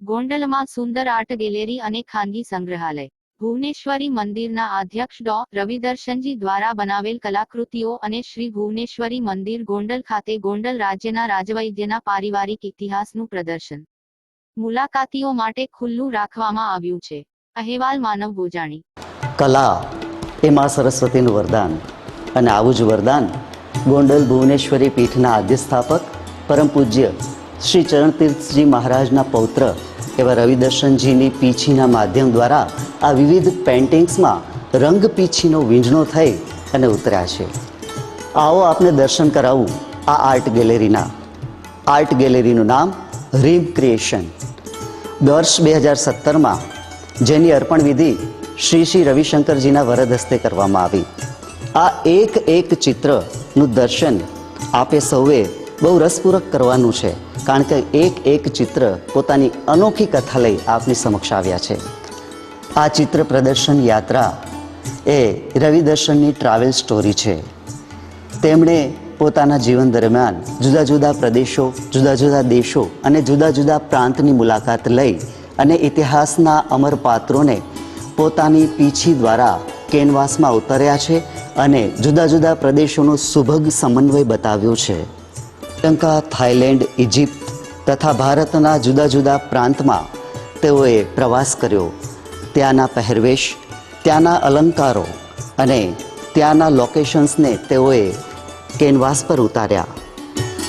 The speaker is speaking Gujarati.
ગોંડલમાં સુંદર આર્ટ ગેલેરી અને ખાનગી સંગ્રહાલય. ભુવનેશ્વરી મંદિરના અધ્યક્ષ ડો. રવિદર્શનજી દ્વારા બનાવેલ કલાકૃતિઓ અને શ્રી ભુવનેશ્વરી મંદિર ગોંડલ ખાતે ગોંડલ રાજ્યના રાજવૈદ્યના પારિવારિક ઇતિહાસનું પ્રદર્શન. મુલાકાતીઓ માટે ખુલ્લું રાખવામાં આવ્યું છે. અહેવાલ માનવ ભોજાણી. કલા એ મા સરસ્વતીનું વરદાન અને આવું જ વરદાન ગોંડલ ભુવનેશ્વરી પીઠના આદ્યસ્થાપક પરમ પૂજ્ય શ્રી ચરણતીર્થજી મહારાજના પૌત્ર એવા રવિદર્શનજીની પીછીના માધ્યમ દ્વારા આ વિવિધ પેઇન્ટિંગ્સમાં રંગ પીછીનો વીંઝણો થઈ અને ઉતર્યા છે. આવો આપને દર્શન કરાવું આ આર્ટ ગેલેરીના આર્ટ ગેલેરીનું નામ રીમ ક્રિએશન વર્ષ બે હજાર સત્તરમાં જેની અર્પણ વિધિ શ્રી શ્રી રવિશંકરજીના વરદ હસ્તે કરવામાં આવી. આ એક એક ચિત્રનું દર્શન આપે સૌએ બહુ રસપૂર્વક કરવાનું છે. કારણ કે એક એક ચિત્ર પોતાની અનોખી કથા લઈ આપની સમક્ષ આવ્યા છે. આ ચિત્ર પ્રદર્શન યાત્રા એ રવિદર્શનની ટ્રાવેલ સ્ટોરી છે. તેમણે પોતાના જીવન દરમિયાન જુદા જુદા પ્રદેશો, જુદા જુદા દેશો અને જુદા જુદા પ્રાંતની મુલાકાત લઈ અને ઇતિહાસના અમર પાત્રોને પોતાની પીછી દ્વારા કેનવાસમાં ઉતર્યા છે અને જુદા જુદા પ્રદેશોનો સુભગ સમન્વય બતાવ્યો છે. શ્રીલંકા થાઈલેન્ડ ઇજિપ્ત તથા ભારતના જુદા જુદા પ્રાંતમાં તેઓએ પ્રવાસ કર્યો. ત્યાંના પહેરવેશ, ત્યાંના અલંકારો અને ત્યાંના લોકેશન્સને તેઓએ કેનવાસ પર ઉતાર્યા.